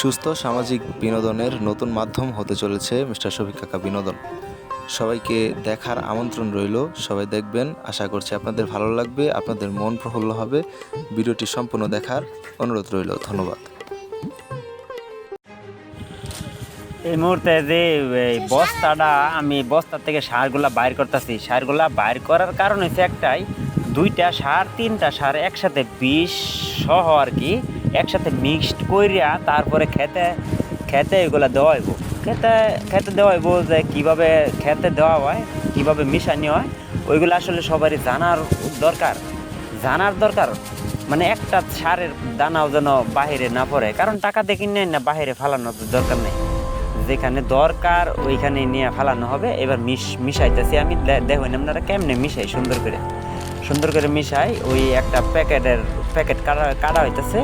সুস্থ সামাজিক বিনোদনের নতুন মাধ্যম হতে চলেছে মিস্টার শফিক কাকা বিনোদন। সবাইকে দেখার আমন্ত্রণ রইল। সবাই দেখবেন, আশা করছি আপনাদের ভালো লাগবে, আপনাদের মন প্রফুল্ল হবে। ভিডিওটি সম্পূর্ণ দেখার অনুরোধ রইল। ধন্যবাদ। এই মুহূর্তে যে বস্তাটা, আমি বস্তা থেকে সারগুলা বাইর করতেছি। সারগুলা বাইর করার কারণ হচ্ছে একটাই, দুইটা সার, তিনটা সার একসাথে বিষ সহ আর কি একসাথে মিক্সড কইরা তারপরে খেতে খেতে এগুলা দেওয়া হইব। খেতে খেতে দেওয়া হইব যে কীভাবে খেতে দেওয়া হয়, কীভাবে মিশানি হয়, ওইগুলো আসলে সবারই জানার দরকার। জানার দরকার? মানে একটা সারের দানাও যেন বাহিরে না পড়ে, কারণ টাকা দেখি নেই না বাহিরে ফালানোর দরকার নেই। যেখানে দরকার, ওইখানে নিয়ে ফালানো হবে। এবার মিশ, মিশাইতেছি আমি। দেখুন, আপনারা কেমনে মিশাই? সুন্দর করে। সুন্দর করে মিশাই, ওই একটা প্যাকেটের, প্যাকেট কাটা কাটা হইতেছে।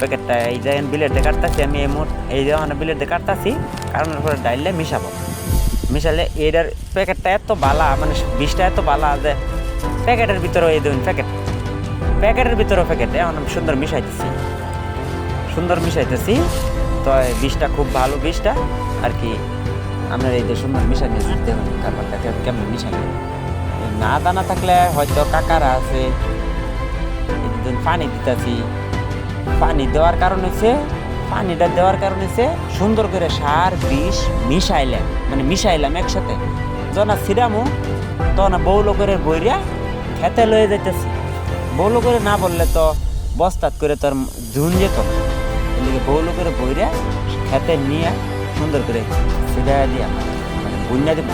প্যাকেটটা, এই জায়গায় বিলেট দিয়ে কাটতেছি আমি এই মোট এই জায়গায় বিলেট দিয়ে কাটতেছি, কারণ পরে ডাইলে মিশাবো। মিশালে এটার প্যাকেটটা এত বালা মানে বিষটা এত বালা যে প্যাকেটের ভিতরে এই দেখুন প্যাকেট, প্যাকেটের ভিতরে প্যাকেট, এখন আমি সুন্দর মিশাইতেছি। সুন্দর মিশাইতেছি, তো বিষটা খুব ভালো বিষটা, আর কি আপনার এই যে সুন্দর মিশাই নিয়েছি দেখুন কারবারটা কেমন মিশাই না দানা থাকলে হয়তো কাকারা আছে পানি দিতেছি পানি দেওয়ার কারণ হচ্ছে পানিটা দেওয়ার কারণ হচ্ছে সুন্দর করে সার, বিষ মিশাইলাম মানে মিশাইলাম একসাথে। যখন সিরামু তখন বউ লোকের বইরা খেতে লয়ে যাইতেছি। বউ লোকের না বললে তো বস্তাত করে তোর ঝুন যেত এদিকে বউ লোকের বইরা খেতে নিয়ে সুন্দর করে সিরা দিয়া মানে বুনিয়া দিব।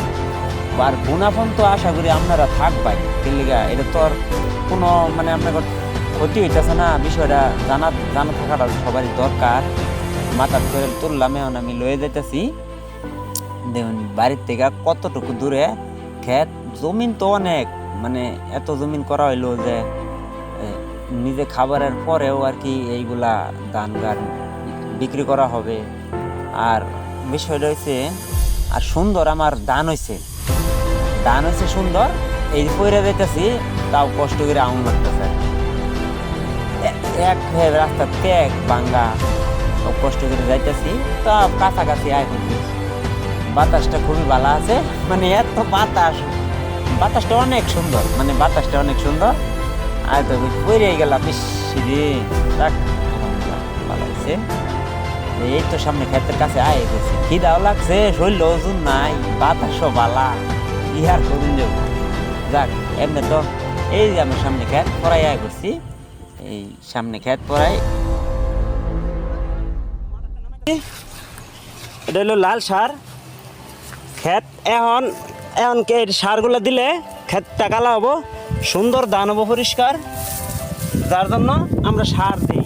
আর বুনাফোন তো আশা করি আপনারা থাকবাই। কিলিগা এটা তো আর কোনো মানে আপনার ক্ষতি হইতেছে না, বিষয়টা জানা জানা থাকাটা সবারই দরকার। মাথার করে তুললাম, এখন আমি লয়ে যাইতেছি। দেখুন, বাড়ির থেকে কতটুকু দূরে? ক্ষেত, জমিন তো অনেক। মানে এত জমিন করা হইল যে নিজে খাবারের পরেও আর কি এইগুলা ধান গান বিক্রি করা হবে। আর বিষয়টা হয়েছে আর সুন্দর আমার ধান হয়েছে ধান হয়েছে সুন্দর, এই যে পইরা যাইতেছি, তাও কষ্ট করে আউন লাগতেছে এক ভেব রাস্তা ত্যাগ বাঙ্গা ও কষ্ট করে যাইতেছি। তা কাছাকাছি আয় বাতাসটা খুবই ভালো আছে। মানে এত বাতাস। বাতাসটা অনেক সুন্দর। মানে বাতাসটা অনেক সুন্দর। আর তো পড়ে গেলাম বেশি যাক, ভালো হয়েছে এই তো সামনে ক্ষেতের কাছে আয় গেছে খিদাও লাগছে শরীর ওজন নাই বাতাসও বালা ইহার করুন যাক এমনি তো এই যে আমার সামনে ক্ষেত পড়াই আয় করছি এই সামনে ক্ষেত পড়াই এটা হলো লাল সার। ক্ষেত এখন এখন কে সারগুলো দিলে ক্ষেতটা কালা হব সুন্দর ধান হব পরিষ্কার। যার জন্য আমরা সার দিই।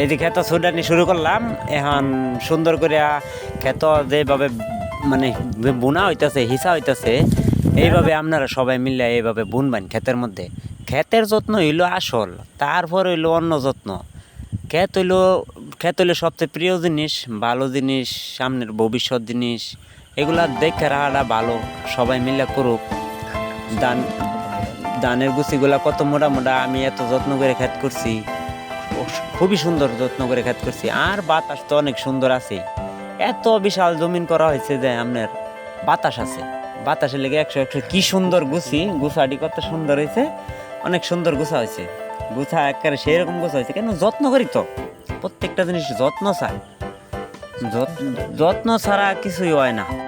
এই যে ক্ষেত ছুটানি শুরু করলাম এখন সুন্দর করে ক্ষেত যেভাবে মানে বোনা হইতেছে হিসা হইতাছে এইভাবে আপনারা সবাই মিলে এইভাবে বুনবেন ক্ষেতের মধ্যে। ক্ষেতের যত্ন হইল আসল, তারপর হইল অন্য যত্ন। ক্ষেত হইল ক্ষেত হইল সবচেয়ে প্রিয় জিনিস, ভালো জিনিস, সামনের ভবিষ্যৎ জিনিস, এগুলা দেখে রাখাটা ভালো, সবাই মিলে করুক। দান ধানের গুছিগুলা কত মোটা মোটা, আমি এত যত্ন করে ক্ষেত করছি, খুবই সুন্দর যত্ন করে ক্ষেত করছি, আর বাতাস তো অনেক সুন্দর আছে। এত বিশাল জমিন করা হয়েছে যে আপনার বাতাস আছে। বাতাসের লেগে একশো একশো, কি সুন্দর গুছি, গুছাটি কত সুন্দর হয়েছে। অনেক সুন্দর গোছা হয়েছে। গোছা একেবারে সেই রকম গোছা হয়েছে কেন যত্ন করি তো। প্রত্যেকটা জিনিস যত্ন যত্ন- যত্ন ছাড়া কিছুই হয় না।